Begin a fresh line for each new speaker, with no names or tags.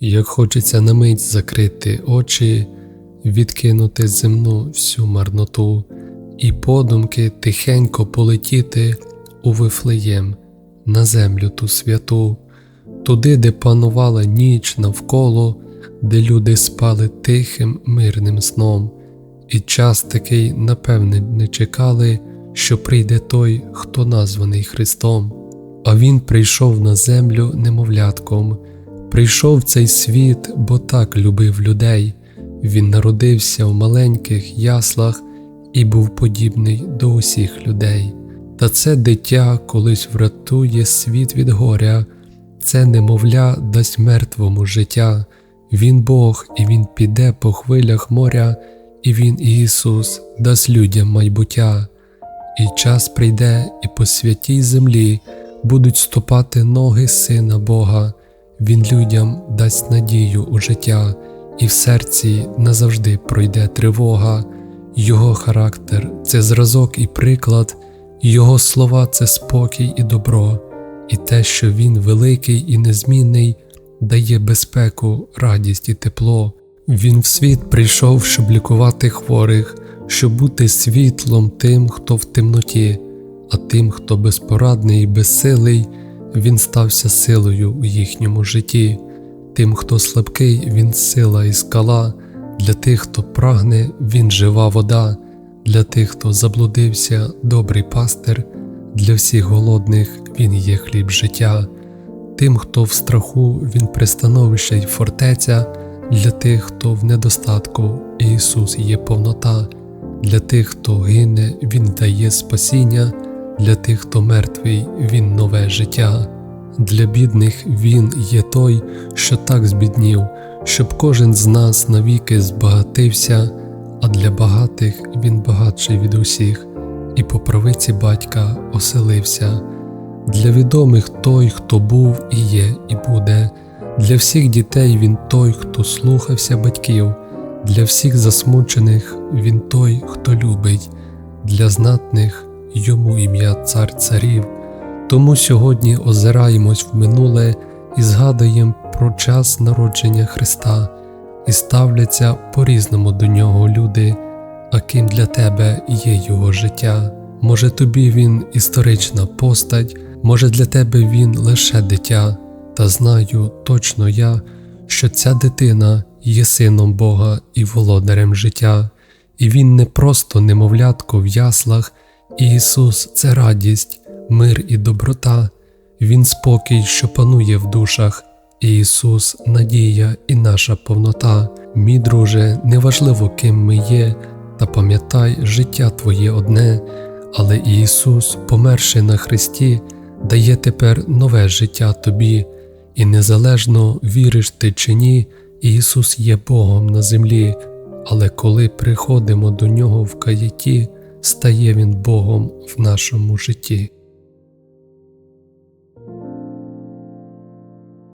як хочеться на мить закрити очі, відкинути земну всю марноту, і подумки тихенько полетіти у Вифлеєм, на землю ту святу, туди, де панувала ніч навколо, де люди спали тихим мирним сном, і час такий, напевне, не чекали, що прийде той, хто названий Христом. А Він прийшов на землю немовлятком, прийшов в цей світ, бо так любив людей. Він народився в маленьких яслах і був подібний до усіх людей. Та це дитя колись врятує світ від горя, це немовля дасть мертвому життя. Він Бог, і Він піде по хвилях моря, і Він Ісус дасть людям майбуття. І час прийде, і по святій землі будуть ступати ноги Сина Бога, Він людям дасть надію у життя, і в серці назавжди пройде тривога, Його характер це зразок і приклад, Його слова це спокій і добро, і те, що Він великий і незмінний, дає безпеку, радість і тепло. Він в світ прийшов, щоб лікувати хворих, щоб бути світлом тим, хто в темноті, а тим, хто безпорадний і безсилий, він стався силою у їхньому житті. Тим, хто слабкий, він сила і скала, для тих, хто прагне, він жива вода, для тих, хто заблудився, добрий пастир, для всіх голодних він є хліб життя. Тим, хто в страху, він пристановище й фортеця, для тих, хто в недостатку, Ісус є повнота, для тих, хто гине, Він дає спасіння, для тих, хто мертвий, Він нове життя. Для бідних Він є той, що так збіднів, щоб кожен з нас навіки збагатився, а для багатих Він багатший від усіх, і по правиці батька оселився. Для відомих той, хто був і є, і буде, для всіх дітей він той, хто слухався батьків, для всіх засмучених він той, хто любить, для знатних йому ім'я Цар Царів. Тому сьогодні озираємось в минуле і згадуємо про час народження Христа, і ставляться по-різному до нього люди, а ким для тебе є його життя. Може тобі він історична постать, може для тебе він лише дитя, та знаю точно я, що ця дитина є сином Бога і володарем життя, і він не просто немовлятко в яслах, Ісус це радість, мир і доброта, Він спокій, що панує в душах, Ісус надія і наша повнота. Мій друже, неважливо, ким ми є, та пам'ятай, життя твоє одне, але Ісус, померши на Христі, дає тепер нове життя тобі, і незалежно віриш ти чи ні, Ісус є Богом на землі, але коли приходимо до Нього в каяті, стає Він Богом в нашому житті.